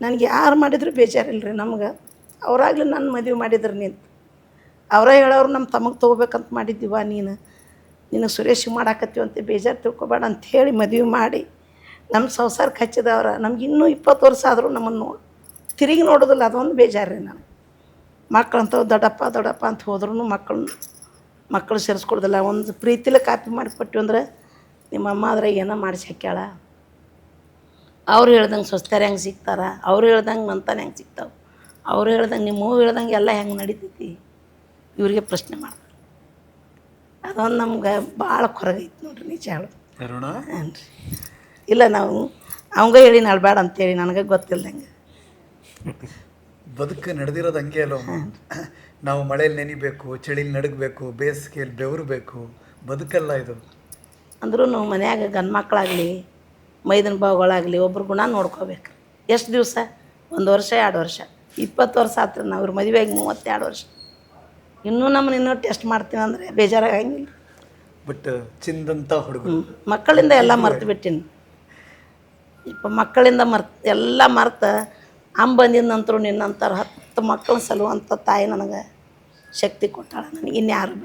ನನಗೆ ಯಾರು ಮಾಡಿದ್ರು ಬೇಜಾರಿಲ್ಲ ರೀ ನಮ್ಗೆ. ಅವರಾಗ್ಲಿ ನನ್ನ ಮದುವೆ ಮಾಡಿದ್ರು ನೀನು. ಅವರೇ ಹೇಳೋರು ನಮ್ಮ ತಮಗೆ ತೊಗೋಬೇಕಂತ ಮಾಡಿದ್ದೀವ ನೀನು. ನಿನಗೆ ಸುರೇಶ್ ಮಾಡಾಕತ್ತೀವಿ ಅಂತ ಬೇಜಾರು ತಿಳ್ಕೊಬೇಡ ಅಂತ ಹೇಳಿ ಮದುವೆ ಮಾಡಿ ನಮ್ಮ ಸಂಸಾರಕ್ಕೆ ಹಚ್ಚಿದವ್ರ. ನಮ್ಗೆ ಇನ್ನೂ ಇಪ್ಪತ್ತು ವರ್ಷ ಆದರೂ ನಮ್ಮನ್ನು ತಿರುಗಿ ನೋಡೋದಿಲ್ಲ, ಅದೊಂದು ಬೇಜಾರು ರೀ ನಾನು ಮಕ್ಕಳಂತ ದೊಡ್ಡಪ್ಪ ದೊಡ್ಡಪ್ಪ ಅಂತ ಹೋದ್ರೂ ಮಕ್ಕಳನ್ನ ಮಕ್ಕಳು ಸೇರಿಸ್ಕೊಡೋದಿಲ್ಲ. ಒಂದು ಪ್ರೀತಿಲಿ ಕಾಪಿ ಮಾಡಿ ಕೊಟ್ಟಿವಿ ಅಂದ್ರೆ ನಿಮ್ಮ ಅಮ್ಮ ಏನೋ ಮಾಡಿಸಿ ಹಾಕ್ಯಾಳ. ಅವ್ರು ಹೇಳ್ದಂಗೆ ಸ್ವಸ್ಥರು ಹೆಂಗೆ ಸಿಗ್ತಾರೆ? ಅವ್ರು ಹೇಳ್ದಂಗೆ ಮಂತಾನೆ ಹೆಂಗೆ ಸಿಗ್ತಾವೆ? ಅವ್ರು ಹೇಳ್ದಂಗೆ ನಿಮ್ಮ ಹೇಳ್ದಂಗೆ ಎಲ್ಲ ಹೆಂಗೆ ನಡೀತೈತಿ? ಇವರಿಗೆ ಪ್ರಶ್ನೆ ಮಾಡ್ತಾರೆ ಅದೊಂದು ನಮ್ಗೆ ಭಾಳ ಕೊರಗೈತಿ ನೋಡ್ರಿ ನಿಜ ಹಾಂ ರೀ. ಇಲ್ಲ ನಾವು ಅವಂಗ ಹೇಳಿ ಬೇಡ ಅಂತೇಳಿ ನನಗೆ ಗೊತ್ತಿಲ್ಲದಂಗೆ ಬದುಕು ನಡೆದಿರೋದು ಹಂಗೆ ಅಲ್ಲ ನಾವು ಮಳೆಯಲ್ಲಿ ನೆನಿಬೇಕು ಚಳಿಲಿ ನಡಗಬೇಕು ಬೇಸಿಗೆಯಲ್ಲಿ ಬೆವರಬೇಕು ಬದುಕಲ್ಲ ಇದು. ಅಂದ್ರೂ ಮನ್ಯಾಗ ಗಂಡು ಮಕ್ಕಳಾಗಲಿ ಮೈದನ ಭಾವಗಳಾಗಲಿ ಒಬ್ರ ಗುಣ ನೋಡ್ಕೋಬೇಕು. ಎಷ್ಟು ದಿವಸ? ಒಂದು ವರ್ಷ ಎರಡು ವರ್ಷ. ಇಪ್ಪತ್ತು ವರ್ಷ ಆತು ನಾವು ಇವ್ರ ಮದುವೆಯಾಗಿ ಮೂವತ್ತೆರಡು ವರ್ಷ. ಇನ್ನೂ ನಮ್ಮನ್ನ ಇನ್ನೂ ಟೆಸ್ಟ್ ಮಾಡ್ತೀನಿ ಅಂದರೆ ಬೇಜಾರಾಗಂಗಿಲ್ಲ. ಬಟ್ ಚಿಂದಂತ ಹುಡುಗ ಮಕ್ಕಳಿಂದ ಎಲ್ಲ ಮರ್ತು ಬಿಟ್ಟಿನಿ. ಇಪ್ಪ ಮಕ್ಕಳಿಂದ ಮರ್ತು ಎಲ್ಲ ಮರ್ತು ಅಮ್ಮ ಬಂದಿದ ನಂತರ ನಿನ್ನಂತರ ಹತ್ತು ಮಕ್ಕಳ ಸಲುವಂಥ ತಾಯಿ ನನಗೆ ಶಕ್ತಿ ಕೊಟ್ಟಾಳ ನನಗೆ. ಇನ್ಯಾರು